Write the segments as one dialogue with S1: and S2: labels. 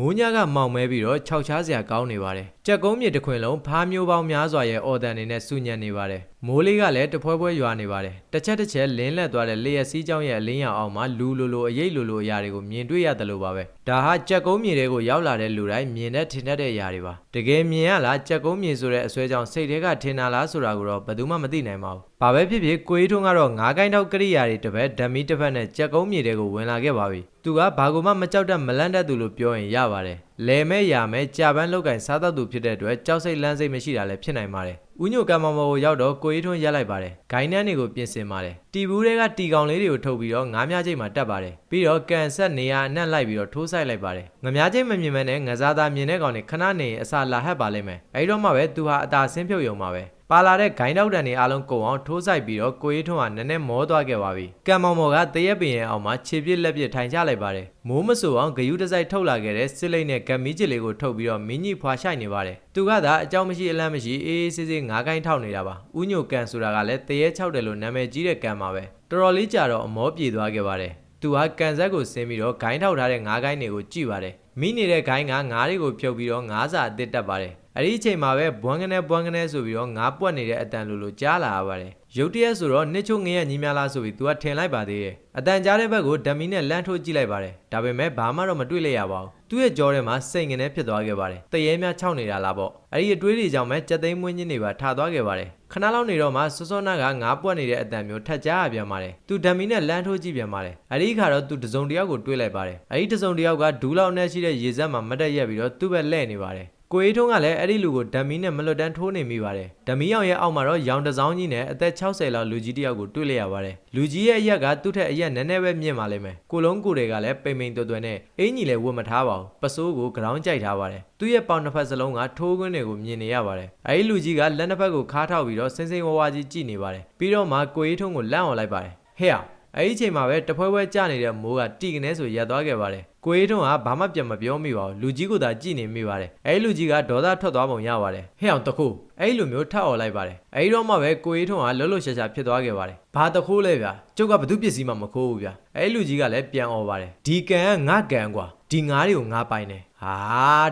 S1: မိုးညကမောင်မဲပြီးတော့ခြောက်ချားစရာကောင်းနေပါတယ်ကြက်ကုန်းမြေတစ်ခွင်လုံးဖားမျိုးပေါင်းများစွာရဲ့အော်တန်တွေနဲ့စူညံနေပါတယ်မိုးလေးကလည်းတဖွဲဖွဲရွာနေပါတယ်တစ်ချက်တစ်ချက်လင်းလက်သွားတဲ့လျက်စီးကြောင်းရဲ့အလင်းရောင်အောက်မှာလူလိုလိုအရေးလိုလိုအရာတွေကိုမြင်တွေ့ရတယ်လို့ပါပဲဒါဟာကြက်ကုန်းမြေတွေကိုရောက်လာတဲ့လူတိုင်းမြင်တဲ့ထင်တတ်တဲ့အရာတွေပါတကယ်မြင်ရလားကြက်ကုန်းမြေဆိုတဲ့အစွဲကြောင့်စိတ်ထဲကထင်တာလားဆိုတာကိုတော့ဘယ်သူမှမသိနိုင်ပါဘူးဘာပဲဖြစ်ဖြစ်ကိုအေးထွန်းကတော့ငါးကိုင်းထောက်ကရိယာတွေတစ်ပတ်ဓမီတစ်ဖက်နဲ့ကြက်ကုန်းမြေတွေကိုဝင်လာခဲ့ပါပြီသူကဘာကူမှမကြောက်တတ်မလန့်တတ်သူလို့ပြောရင်ရပါတယ် လဲမဲရမဲကြာပန်းလောက်ကင်စားတတ်သူဖြစ်တဲ့အတွက်ကြောက်စိတ်လန့်စိတ်မရှိတာလည်းဖြစ်နိုင်ပါတယ်။ဦးညိုကံမောင်မော်ကိုရောက်တော့ကိုအေးထွန်းရက်လိုက်ပါတယ်။ဂိုင်းနှန်းတွေကိုပြင်ဆင်ပါတယ်။တီဘူးတွေကတီကောင်လေးတွေကိုထုတ်ပြီးတော့ငားမြချိတ်မှာတက်ပါတယ်။ပြီးတော့ကန်ဆက်နေရာအနှံ့လိုက်ပြီးတော့ထိုးဆိုင်လိုက်ပါတယ်။ငမြချိတ်မမြင်မဲနဲ့ငစားသားမြင်တဲ့ကောင်တွေခဏနေရင်အစာလာဟပ်ပါလိမ့်မယ်။အဲဒီတော့မှပဲသူဟာအသာဆင်းဖြုတ်ယုံပါပဲ။ ပါလာတဲ့ဂိုင်းတောက်တန်တွေအားလုံးကုန်အောင်ထိုးဆိုင်ပြီးတော့ကိုရီးထွန်းကနည်းနည်းမောသွားခဲ့ပါပြီ။ကံမောင်မော်ကတရက်ပင်ရဲ့အောက်မှာခြေပြစ်လက်ပြစ်ထိုင်ချလိုက်ပါတယ်။မိုးမဆူအောင်ဂယူးတစိုက်ထုတ်လာခဲ့တဲ့စစ်လိတ်နဲ့ဂမ်မီချစ်လေးကိုထုတ်ပြီးတော့မင်းကြီးဖွာရှိုက်နေပါတယ်။သူကသာအကြောင်းမရှိအလန့်မရှိအေးအေးဆေးဆေးငါးကိုင်းထောက်နေတာပါ။ဥညိုကန်ဆိုတာကလည်းတရက်ချောက်တယ်လို့နာမည်ကြီးတဲ့ကန်ပါပဲ။တော်တော်လေးကြာတော့အမောပြေသွားခဲ့ပါတယ်။သူဟာကန်ဆက်ကိုဆင်းပြီးတော့ဂိုင်းထောက်ထားတဲ့ငါးကိုင်းတွေကိုကြည့်ပါတယ်။မိနေတဲ့ဂိုင်းကငါးတွေကိုဖြုတ်ပြီးတော့ငါးစာအသစ်တက်ပါတယ်။ အဲ့ဒီအချိန်မှာပဲဘွမ်ကနေဘွမ်ကနေဆိုပြီးတော့ငါးပွက်နေတဲ့အတန်လိုလိုကြားလာရပါတယ်ရုတ်တရက်ဆိုတော့နှစ်ချို့ငရဲညီများလားဆိုပြီးသူကထင်လိုက်ပါသေးတယ်အတန်ကြားတဲ့ဘက်ကိုဓမီနဲ့လန့်ထိုးကြည့်လိုက်ပါတယ်ဒါပေမဲ့ဘာမှတော့မတွေ့လိုက်ရပါဘူးသူ့ရဲ့ကြောထဲမှာစိတ်ငနေဖြစ်သွားခဲ့ပါတယ်တရေများခြောက်နေတာလားပေါ့အဲ့ဒီအတွေးတွေကြောင့်ပဲကြက်သိမ်းမွင်းချင်းတွေပါထသွားခဲ့ပါတယ်ခဏလောက်နေတော့မှစောစောနာကငါးပွက်နေတဲ့အတန်မျိုးထက်ကြားရပြန်ပါတယ်သူဓမီနဲ့လန့်ထိုးကြည့်ပြန်ပါတယ်အဲ့ဒီခါတော့သူတစုံတယောက်ကိုတွေးလိုက်ပါတယ်အဲ့ဒီတစုံတယောက်ကဒူးလောက်နဲ့ရှိတဲ့ရေစက်မှာမတက်ရက်ပြီးတော့သူ့ဘက်လှည့်နေပါတယ် ကိုအေးထုံးကလည်းအဲ့ဒီလူကိုဓမီနဲ့မလွတ်တန်းထိုးနေမိပါတယ်ဓမီအောင်ရဲ့အောက်မှာတော့ရောင်တစောင်းကြီးနဲ့အသက်60လောက်လူကြီးတစ်ယောက်ကိုတွေ့လိုက်ရပါတယ်လူကြီးရဲ့အရက်ကသူ့ထက်အရက်နည်းနည်းပဲမြင့်ပါလိမ့်မယ်ကိုလုံးကိုတွေကလည်းပိန်ပိန်တွယ်တွယ်နဲ့အင်ကြီးလည်းဝတ်မထားပါဘူးပစိုးကိုဂရောင်းကြိုက်ထားပါတယ်သူ့ရဲ့ပေါင်နှစ်ဖက်စလုံးကထိုးခွင်းတွေကိုမြင်နေရပါတယ်အဲ့ဒီလူကြီးကလက်နှစ်ဖက်ကိုခါထောက်ပြီးတော့စင်စင်ဝါးဝါကြီးကြည့်နေပါတယ်ပြီးတော့မှကိုအေးထုံးကိုလန့်အောင်လိုက်ပါတယ်ဟဲ့အဲ့ဒီအချိန်မှာပဲတဖွဲဖွဲကြနေတဲ့မိုးကတီကနေဆိုရက်သွားခဲ့ပါတယ် ကိုအေးထွန်းကဘာမှပြန်မပြောမိပါဘူးလူကြီးကသာကြည်နေမိပါတယ်အဲ့ဒီလူကြီးကဒေါသထွက်သွားပုံရပါတယ်ဟဲ့အောင်တခုအဲ့ဒီလူမျိုးထပ်អော်လိုက်ပါတယ်အဲ့ဒီတော့မှပဲကိုအေးထွန်းကလှုပ်လှုပ်ရှားရှားဖြစ်သွားခဲ့ပါတယ်ဘာတခိုးလဲဗျာကျုပ်ကဘသူပစ္စည်းမှမခိုးဘူးဗျာအဲ့ဒီလူကြီးကလည်းပြန်អော်ပါတယ်ဒီကန်ကငါကန်ကွာဒီငါးတွေကိုငါပိုင်တယ်ဟာ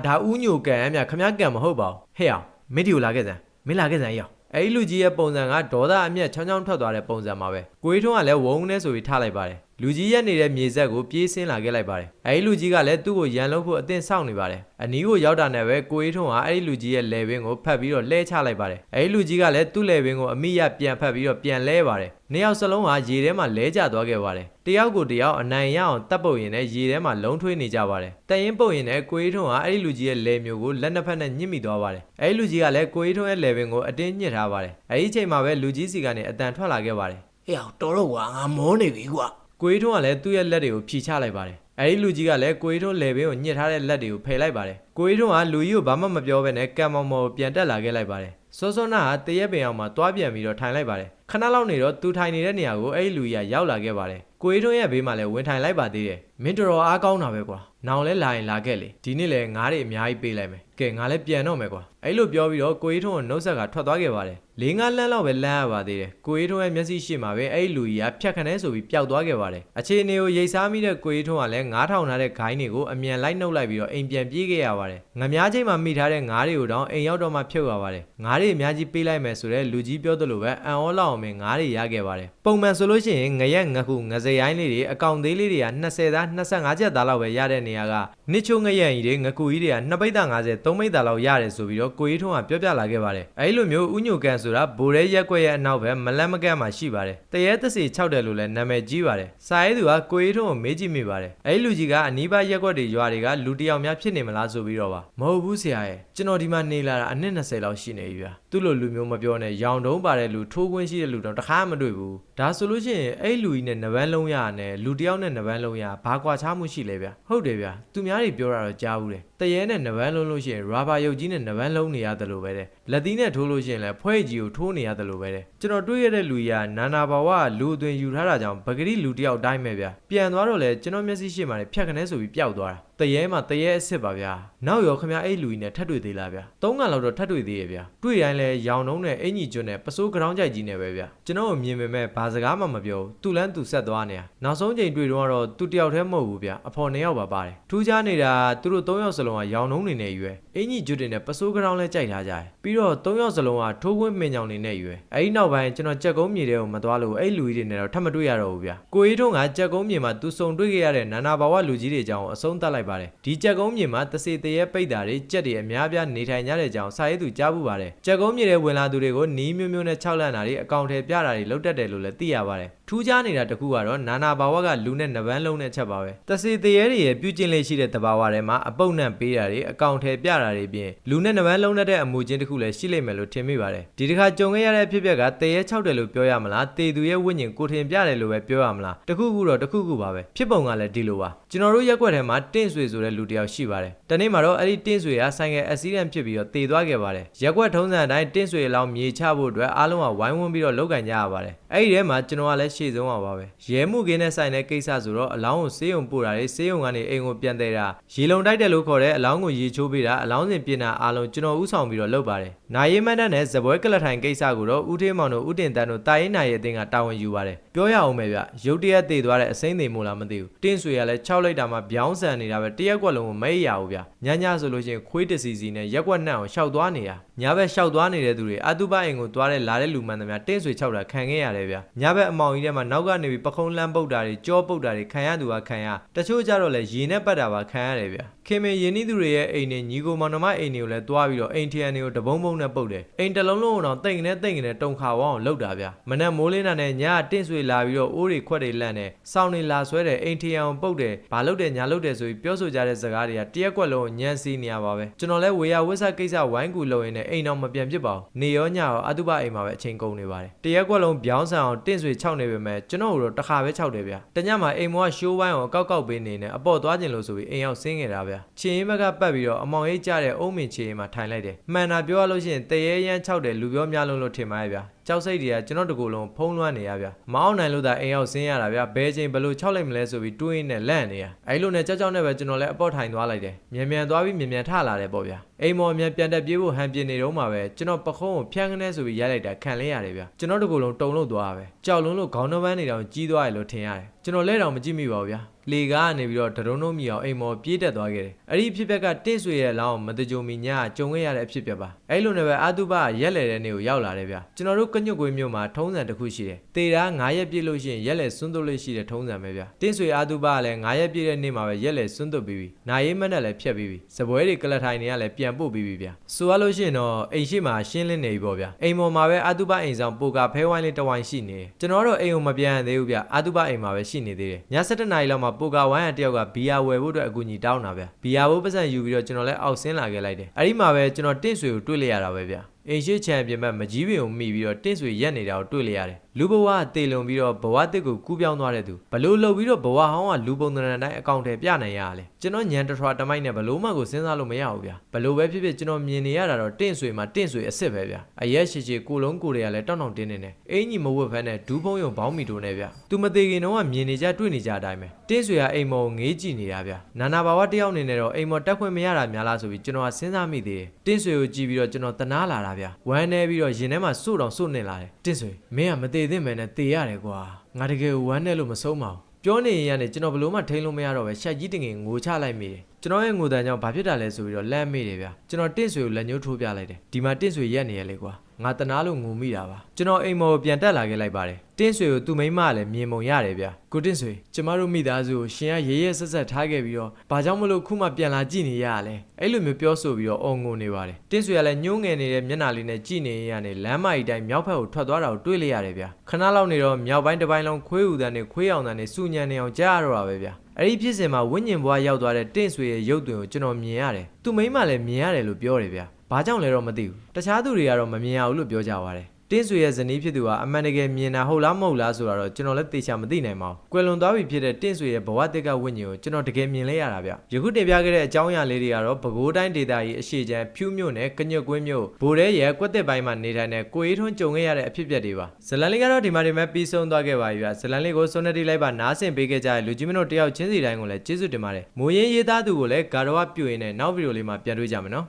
S1: ဒါဥညိုကန်မြခမကန်မဟုတ်ပါဘူးဟဲ့အောင်မင်းဒီကိုလာခဲ့စမ်းမင်းလာခဲ့စမ်းရောက်အဲ့ဒီလူကြီးရဲ့ပုံစံကဒေါသအမျက်ချောင်းချောင်းထွက်သွားတဲ့ပုံစံပါပဲကိုအေးထွန်းကလည်းဝုန်းနဲ့ဆိုပြီးထားလိုက်ပါတယ် လူကြီးရက်နေတဲ့မြေဆက်ကိုပြေးဆင်းလာခဲ့လိုက်ပါတယ်အဲဒီလူကြီးကလည်းသူ့ကိုရန်လို့ဖို့အသင့်စောင့်နေပါတယ်အနီးကိုရောက်တာနဲ့ပဲကိုအေးထွန်းကအဲဒီလူကြီးရဲ့လေဘင်းကိုဖတ်ပြီးတော့လဲချလိုက်ပါတယ်အဲဒီလူကြီးကလည်းသူ့လေဘင်းကိုအမိရပြန်ဖတ်ပြီးတော့ပြန်လဲပါတယ်နှစ်ယောက်စလုံးဟာရေထဲမှာလဲကျသွားခဲ့ပါတယ်တယောက်ကိုတယောက်အနိုင်ရအောင်တပ်ပုတ်ရင်လည်းရေထဲမှာလုံးထွေးနေကြပါတယ်တရင်ပုတ်ရင်လည်းကိုအေးထွန်းကအဲဒီလူကြီးရဲ့လေမျိုးကိုလက်နှစ်ဖက်နဲ့ညှစ်မိသွားပါတယ်အဲဒီလူကြီးကလည်းကိုအေးထွန်းရဲ့လေဘင်းကိုအတင်းညှစ်ထားပါတယ်အဲဒီအချိန်မှာပဲလူကြီးစီကနေအတန်ထွက်လာခဲ့ပါတယ်
S2: ဟေ့အောင်တော်တော့ကွာငါမောနေပြီကွာ
S1: ကိုအေးထွန်းကလည်းသူ့ရဲ့လက်တွေကိုဖြီချလိုက်ပါတယ်အဲဒီလူကြီးကလည်းကိုအေးထွန်းလေဘင်းကိုညှစ်ထားတဲ့လက်တွေကိုဖယ်လိုက်ပါတယ်ကိုအေးထွန်းကလူကြီးကိုဘာမှမပြောဘဲနဲ့ကံမောင်မော်ကိုပြန်တက်လာခဲ့လိုက်ပါတယ်စောစောနာကတရက်ပင်အောင်မှာတွားပြန်ပြီးတော့ထိုင်လိုက်ပါတယ်ခဏလောက်နေတော့သူထိုင်နေတဲ့နေရာကိုအဲဒီလူကြီးကရောက်လာခဲ့ပါတယ်ကိုအေးထွန်းရဲ့ဘေးမှာလည်းဝင်ထိုင်လိုက်ပါသေးတယ်မင်းတော်တော်အားကောင်းတာပဲကွာနောင်လဲလာရင်လာခဲ့လေဒီနေ့လဲငါးတွေအများကြီးပေးလိုက်မယ်ကဲငါလည်းပြန်တော့မယ်ကွာ အဲ့လိုပြောပြီးတော့ကိုအေးထွန်းကနှုတ်ဆက်ကထွက်သွားခဲ့ပါတယ်လေးငါးလမ်းလောက်ပဲလမ်းရပါသေးတယ်ကိုအေးထွန်းရဲ့မျက်စိရှိမှာပဲအဲ့ဒီလူကြီးကဖြတ်ခနဲဆိုပြီးပျောက်သွားခဲ့ပါတယ်အခြေအနေကိုရိတ်စားမိတဲ့ကိုအေးထွန်းကလည်းငါးထောင်ထားတဲ့ဂိုင်းတွေကိုအမြန်လိုက်နှုတ်လိုက်ပြီးတော့အိမ်ပြန်ပြေးခဲ့ရပါတယ်ငမားချိန်မှာမိထားတဲ့ငါးတွေကိုတော့အိမ်ရောက်တော့မှဖြုတ်ရပါတယ်ငါးတွေအများကြီးပေးလိုက်မယ်ဆိုတော့လူကြီးပြောသလိုပဲအံ့ဩလောက်အောင်ပဲငါးတွေရခဲ့ပါတယ်ပုံမှန်ဆိုလို့ရှိရင်ငရက်ငခုငစရိုင်းလေးတွေအကောင်သေးလေးတွေက20သား25ချက်သားလောက်ပဲရတဲ့နေရာကနှစ်ချိုးငရက်ကြီးတွေငကူကြီးတွေက2ပိတ်သား50 3ပိတ်သားလောက်ရတယ်ဆိုပြီးတော့ကိုကြီးထွန်းကပြောပြလာခဲ့ပါတယ်အဲဒီလိုမျိုးဥညိုကန်ဆိုတာဘိုရဲရက်ကွက်ရဲ့အနောက်ဘက်မလန့်မကန့်မှာရှိပါတယ်တရေသစီ6တယ်လို့လည်းနာမည်ကြီးပါတယ်စာရေးသူကကိုကြီးထွန်းကိုမေးကြည့်မိပါတယ်အဲဒီလူကြီးကအနီးပါးရက်ကွက်တွေရွာတွေကလူတစ်ယောက်များဖြစ်နေမလားဆိုပြီးတော့ပါမဟုတ်ဘူးဆရာရဲ့ကျွန်တော်ဒီမှာနေလာတာအနည်း20လောက်ရှိနေပြီဗျာသူ့လိုလူမျိုးမပြောနဲ့ရောင်တုံးပါတဲ့လူထိုးခွင်းရှိတဲ့လူတော့တခါမှမတွေ့ဘူးဒါဆိုလို့ရှိရင်အဲ့လူကြီးနဲ့နဗန်းလုံးရနဲ့လူတစ်ယောက်နဲ့နဗန်းလုံးရဘာကွာခြားမှုရှိလဲဗျာဟုတ်တယ်ဗျာသူများတွေပြောတာတော့ကြားဘူးတယ်တရေနဲ့နဗန်းလုံးလို့ရှိရင်ရာဘာရုပ်ကြီးနဲ့နဗန်းလုံးနေရတယ်လို့ပဲတဲ့လက်သီးနဲ့ထိုးလို့ရှိရင်လည်းဖွဲကြီးကိုထိုးနေရတယ်လို့ပဲတဲ့ကျွန်တော်တွေ့ရတဲ့လူကြီးကနာနာဘာဝကလူအသွင်ယူထားတာကြောင့်ပဂရိလူတစ်ယောက်တိုင်းပဲဗျာပြန်သွားတော့လေကျွန်တော်မျက်စိရှိမှလည်းဖြတ်ခနဲဆိုပြီးပျောက်သွားတာ တရေမှာတရေအစ်စ်ပါဗျာနောက်ရောခင်ဗျာအဲ့လူကြီးနဲ့ထပ်တွေ့သေးလားဗျာသုံးကလောက်တော့ထပ်တွေ့သေးရဲ့ဗျာတွေ့တိုင်းလဲရောင်နှုံးနဲ့အင်ကြီးကျွန်းနဲ့ပစိုးကရောင်းကြိုက်ကြီးနဲ့ပဲဗျာကျွန်တော်ကိုမြင်ပေမဲ့ဘာစကားမှမပြောဘူးသူ့လန်းသူဆက်သွားနေတာနောက်ဆုံးချိန်တွေ့တော့တော့သူတယောက်တည်းမဟုတ်ဘူးဗျာအဖော်နှစ်ယောက်ပါပါတယ်ထူးခြားနေတာသူတို့သုံးယောက်စလုံးကရောင်နှုံးနေနဲ့ရွယ်အင်ကြီးကျွန်းတွေနဲ့ပစိုးကရောင်းလဲကြိုက်ထားကြတယ်ပြီးတော့သုံးယောက်စလုံးကထိုးခွင်းမင်ကြောင်နေနဲ့ရွယ်အဲ့ဒီနောက်ပိုင်းကျွန်တော်ကြက်ကုန်းမြေတွေကိုမသွားလို့အဲ့လူကြီးတွေနဲ့တော့ထပ်မတွေ့ရတော့ဘူးဗျာကိုကြီးထုံးကကြက်ကုန်းမြေမှာသူစုံတွေ့ခဲ့ရတဲ့နာနာဘာဝလူကြီးတွေအကြောင်းအဆုံးသတ်လိုက်ပါတယ်ဒီကြက်ကုန်းမြေမှာတစေတရေပိတ်တာတွေကြက်တွေအများပြားနေထိုင်ကြတဲ့အကြောင်းစာရေးသူကြားပူပါတယ်ကြက်ကုန်းမြေတွေဝင်လာသူတွေကိုနီးမျိုးမျိုးနဲ့ခြောက်လန့်တာတွေအကောင့်ထဲပြတာတွေလုပ်တတ်တယ်လို့လည်းသိရပါတယ် ထူးခြားနေတာတစ်ခုကတော့နာနာဘာဝကလူနဲ့နဗန်းလုံးနဲ့ချက်ပါပဲတစေတရေတွေရဲ့ပြုကျင့်လေးရှိတဲ့တဘာဝထဲမှာအပုတ်နံပေးတာတွေအကောင့်ထဲပြတာတွေပြင်လူနဲ့နဗန်းလုံးတဲ့အမူချင်းတစ်ခုလည်းရှိလိမ့်မယ်လို့ထင်မိပါတယ်ဒီတစ်ခါကြုံခဲ့ရတဲ့အဖြစ်အပျက်ကတရေ၆တယ်လို့ပြောရမလားတေသူရဲ့ဝိညာဉ်ကိုထင်ပြတယ်လို့ပဲပြောရမလားတခုခုတော့တခုခုပါပဲဖြစ်ပုံကလည်းဒီလိုပါကျွန်တော်တို့ရက်ွက်ထဲမှာတင့်ဆွေဆိုတဲ့လူတစ်ယောက်ရှိပါတယ်တနေ့မှာတော့အဲ့ဒီတင့်ဆွေကဆိုင်ကယ်အက်ဆီဒန့်ဖြစ်ပြီးတော့တေသွားခဲ့ပါတယ်ရက်ွက်ထုံးစံအတိုင်းတင့်ဆွေအလောင်းမြေချဖို့အတွက်အားလုံးကဝိုင်းဝန်းပြီးတော့လုပ်ကန်ကြရပါတယ်အဲ့ဒီထဲမှာကျွန်တော်ကလည်းရှေ့ဆုံးပါပါပဲရဲမှုကင်းနဲ့ဆိုင်တဲ့ကိစ္စဆိုတော့အလောင်းကိုဆေးရုံပို့တာတွေဆေးရုံကနေအိမ်ကိုပြန်တဲ့တာရေလုံတိုက်တယ်လို့ခေါ်တဲ့အလောင်းကိုရေချိုးပေးတာအလောင်းစင်ပြင်တာအားလုံးကျွန်တော်ဥဆောင်ပြီးတော့လုပ်ပါတယ်နိုင်ရီမန်ဒတ်နဲ့ဇပွဲကလထိုင်ကိစ္စကိုတော့ဦးထေးမောင်တို့ဦးတင်တန်းတို့တာရင်နိုင်ရဲ့အတင်းကတာဝန်ယူပါတယ်ပြောရအောင်ပဲဗျရုတ်တရက်တည်သွားတဲ့အစိမ့်သိမ်မို့လားမသိဘူးတင်းဆွေကလည်း6လိုက်တာမှဗျောင်းဆန်နေတာပဲတရက်ကွက်လုံးကိုမဲရဘူးဗျညညဆိုလို့ရှိရင်ခွေးတစီစီနဲ့ရက်ကွက်နှံ့အောင်ရှောက်သွားနေတာ ညဘက်ရှောက်သွားနေတဲ့သူတွေအတုပအိမ်ကိုသွားတဲ့လာတဲ့လူမှန်သမျှတင်းဆွေ6တာခံခဲ့ရတယ်ဗျညဘက်အမောင်ကြီးထဲမှာနောက်ကနေပြီးပခုံးလမ်းပုတ်တာတွေကြောပုတ်တာတွေခံရသူကခံရတချို့ကြတော့လည်းရေနဲ့ပတ်တာပါခံရတယ်ဗျခင်မင်ရင်းနှီးသူတွေရဲ့အိမ်နဲ့ညီကိုမောင်နှမအိမ်တွေကိုလည်းတွားပြီးတော့အိမ်ထရန်တွေကိုတပုံးပုံးနဲ့ပုတ်တယ်အိမ်တစ်လုံးလုံးတော့တိတ်နေတိတ်နေတုံခါဝအောင်လှုပ်တာဗျမနဲ့မိုးလင်းတာနဲ့ညကတင့်ဆွေလာပြီးတော့အိုးတွေခွက်တွေလန့်နေစောင်းနေလာဆွဲတယ်အိမ်ထရန်ကိုပုတ်တယ်ဘာလုပ်တယ်ညာလုပ်တယ်ဆိုပြီးပြောဆိုကြတဲ့စကားတွေကတရက်ကွက်လုံးညံစီနေရပါပဲကျွန်တော်လည်းဝေယဝစ်ဆကိစ္စဝိုင်းကူလုံရင်းနဲ့အိမ်တော့မပြန်ဖြစ်ပါဘူးနေရောညရောအတုပအိမ်မှာပဲအချိန်ကုန်နေပါတယ်တရက်ကွက်လုံးပြောင်းဆန်အောင်တင့်ဆွေခြောက်နေပေမဲ့ကျွန်တော်တို့တစ်ခါပဲခြောက်တယ်ဗျတညမှာအိမ်မောကရှိုးဝိုင်းကိုအကောက်ကောက်ပေးနေနေအပေါ်သွားခြင်းလို့ဆိုပြီးအိမ်ရောက်ဆင်းခဲ့တာဗျချင်းရင်ဘက်ကပတ်ပြီးတော့အမောင်ရိပ်ကြတဲ့အုံးမင်ချေရင်မှာထိုင်လိုက်တယ်မှန်တာပြောရလို့ရှိရင်တရေရမ်းခြောက်တယ်လူပြောများလုံးလို့ထင်ပါရဲ့ဗျ ကြောက်စိတ်တွေကကျွန်တော်တကူလုံးဖုံးလွှမ်းနေရဗျမအောင်နိုင်လို့သာအိမ်ရောက်ဆင်းရတာဗျဘဲချင်းဘလို့ခြောက်လိုက်မလဲဆိုပြီးတွေးနေလန့်နေရအဲ့လိုနဲ့ကြောက်ကြောက်နဲ့ပဲကျွန်တော်လည်းအပေါ်ထိုင်သွားလိုက်တယ်မြန်မြန်သွားပြီးမြန်မြန်ထလာတယ်ပေါ့ဗျအိမ်မော်မြန်ပြန်တက်ပြေးဖို့ဟန်ပြနေတော့မှပဲကျွန်တော်ပခုံးကိုဖြန်းကနေဆိုပြီးရိုက်လိုက်တာခံလဲရတယ်ဗျကျွန်တော်တကူလုံးတုံလို့သွားပဲကြောက်လုံးလို့ခေါင်းနှပန်းနေတောင်ကြီးသွားရလို့ထင်ရတယ်ကျွန်တော်လဲတောင်မကြည့်မိပါဘူးဗျ လေကားကနေပြီးတော့ဒရုံးလုံးမီအောင်အိမ်မော်ပြေးတက်သွားခဲ့တယ်အဲ့ဒီဖြစ်ပက်ကတင့်ဆွေရဲ့လောင်းမတကြုံမီညာကြုံခဲ့ရတဲ့အဖြစ်ပြက်ပါအဲ့လိုနဲ့ပဲအာတုပရက်လေတဲ့နေ့ကိုရောက်လာတယ်ဗျကျွန်တော်တို့ကညွတ်ကွေးမြို့မှာထုံးစံတစ်ခုရှိတယ်တေတာ9ရက်ပြည့်လို့ရှိရင်ရက်လေစွန်းသွတ်လို့ရှိတဲ့ထုံးစံပဲဗျတင့်ဆွေအာတုပကလည်း9ရက်ပြည့်တဲ့နေ့မှာပဲရက်လေစွန်းသွတ်ပြီးပြီနာရီမက်နဲ့လည်းဖြတ်ပြီးပြီစပွဲတွေကလထိုင်တွေကလည်းပြန်ပို့ပြီးပြီဗျဆိုရလို့ရှိရင်တော့အိမ်ရှိမှာရှင်းလင်းနေပြီပေါ့ဗျအိမ်ပေါ်မှာပဲအာတုပအိမ်ဆောင်ပိုကာဖဲဝိုင်းလေးတစ်ဝိုင်းရှိနေတယ်ကျွန်တော်တို့အိမ်ကိုမပြန်ရသေးဘူးဗျအာတုပအိမ်မှာပဲရှိနေသေးတယ်ည7နာရီလောက်မှာပိုကာဝိုင်းရတယောက်ကဘီယာဝယ်ဖို့အတွက်အကူအညီတောင်းတာဗျဘီယာဘိုးပတ်စံယူပြီးတော့ကျွန်တော်လည်းအောက်ဆင်းလာခဲ့လိုက်တယ်အဲ့ဒီမှာပဲကျွန်တော်တင့်ဆွေကိုတွေ့လိုက်ရတာပဲဗျအိမ်ရှိချန်ပြင်မဲ့မကြီးပင်ကိုမိပြီးတော့တင့်ဆွေရက်နေတာကိုတွေ့လိုက်ရတယ် လူဘဝကတေလုံပြီးတော့ဘဝတစ်ကိုကူးပြောင်းသွားတဲ့သူဘလို့လှုပ်ပြီးတော့ဘဝဟောင်းကလူပုံသဏ္ဍာန်တိုင်းအကောင့်ထဲပြနိုင်ရရလဲကျွန်တော်ညံတထွာတမိုက်နဲ့ဘလို့မှကိုစဉ်းစားလို့မရဘူးဗျဘလို့ပဲဖြစ်ဖြစ်ကျွန်တော်မြင်နေရတာတော့တင့်ဆွေမှာတင့်ဆွေအစ်စ်ပဲဗျအရက်ရှိရှိကိုလုံးကိုတွေကလည်းတောက်တောက်တင်းနေတယ်အင်းကြီးမဝတ်ဖက်နဲ့ဒူးဖုံးယုံဘောင်းမီတိုနဲ့ဗျသူမသေးခင်တော့ကမြင်နေကြတွေ့နေကြအတိုင်းပဲတင့်ဆွေကအိမ်မော်ငေးကြည့်နေတာဗျနာနာဘာဝတယောက်အနေနဲ့တော့အိမ်မော်တက်ခွင့်မရတာများလားဆိုပြီးကျွန်တော်ကစဉ်းစားမိသေးတယ်တင့်ဆွေကိုကြည့်ပြီးတော့ကျွန်တော်တနာလာတာဗျဝမ်းနေပြီးတော့ရင်ထဲမှာစို့တောင်စို့နေလာတယ်တင့်ဆွေမင်းကမသေးသင့်ပဲနဲ့တေရတယ်ကွာငါတကယ်ဝမ်းနေလို့မဆုံးပါဘူးပြောနေရင်ကနေကျွန်တော်ဘလို့မှထိန်လို့မရတော့ပဲရှက်ကြီးတင်ငင်ငိုချလိုက်မိတယ်ကျွန်တော်ရဲ့ငိုတန်ကြောင့်ဘာဖြစ်တာလဲဆိုပြီးတော့လန့်မိတယ်ဗျကျွန်တော်တင့်ဆွေကိုလက်ညှိုးထိုးပြလိုက်တယ်ဒီမှာတင့်ဆွေရက်နေရလေကွာငါတနာလို့ငိုမိတာပါကျွန်တော်အိမ်မော်ကိုပြန်တက်လာခဲ့လိုက်ပါတယ် တင့်ဆွေကိုသူ့မိန်းမကလည်းမြင်ပုံရတယ်ဗျကိုတင့်ဆွေကျမတို့မိသားစုကိုရှင်ကရေရဲဆက်ဆက်ထားခဲ့ပြီးတော့ဘာကြောင့်မလို့ခုမှပြန်လာကြည့်နေရလဲအဲ့လိုမျိုးပြောဆိုပြီးတော့အော်ငိုနေပါတယ်တင့်ဆွေကလည်းညှိုးငယ်နေတဲ့မျက်နှာလေးနဲ့ကြည့်နေရတဲ့လမ်းမကြီးတိုင်းမြောက်ဘက်ကိုထွက်သွားတာကိုတွေ့လိုက်ရတယ်ဗျခဏလောက်နေတော့မြောက်ပိုင်းတစ်ပိုင်းလုံးခွေးဥတန်းနဲ့ခွေးအောင်တန်းနဲ့စူညံနေအောင်ကြားရတော့တာပဲဗျအဲ့ဒီဖြစ်စဉ်မှာဝိညာဉ်ဘွားရောက်သွားတဲ့တင့်ဆွေရဲ့ရုပ်သွင်းကိုကျွန်တော်မြင်ရတယ်သူမိန်းမလည်းမြင်ရတယ်လို့ပြောတယ်ဗျဘာကြောင့်လဲတော့မသိဘူးတခြားသူတွေကတော့မမြင်ရဘူးလို့ပြောကြပါတယ် တင်းဆွေရဲ့ဇနီးဖြစ်သူဟာအမှန်တကယ်မြင်တာဟုတ်လားမဟုတ်လားဆိုတာတော့ကျွန်တော်လည်းသေချာမသိနိုင်ပါဘူးကွယ်လွန်သွားပြီဖြစ်တဲ့တင်းဆွေရဲ့ဘဝတက်ကဝိညာဉ်ကိုကျွန်တော်တကယ်မြင်လဲရတာဗျယခုတင်ပြခဲ့တဲ့အကြောင်းအရာလေးတွေကတော့ပဲခူးတိုင်းဒေသကြီးအရှိချမ်းဖြူးမြို့နယ်ကညွတ်ကွင်းမြို့ဗိုလ်ရဲရဲ့ကွက်တက်ပိုင်းမှာနေထိုင်တဲ့ကိုအေးထွန်းကြုံခဲ့ရတဲ့အဖြစ်အပျက်တွေပါဇလန်လေးကတော့ဒီမှာဒီမှာပြီးဆုံးသွားခဲ့ပါပြီဗျဇလန်လေးကိုစွန်နတီလိုက်ပါနားဆင်ပေးခဲ့ကြတဲ့လူကြီးမင်းတို့တယောက်ချင်းစီတိုင်းကိုလည်းကျေးဇူးတင်ပါတယ်မိုးရင်းရေးသားသူကိုလည်းဂါရဝပြုရင်းနဲ့နောက်ဗီဒီယိုလေးမှာပြန်တွေ့ကြမယ်နော်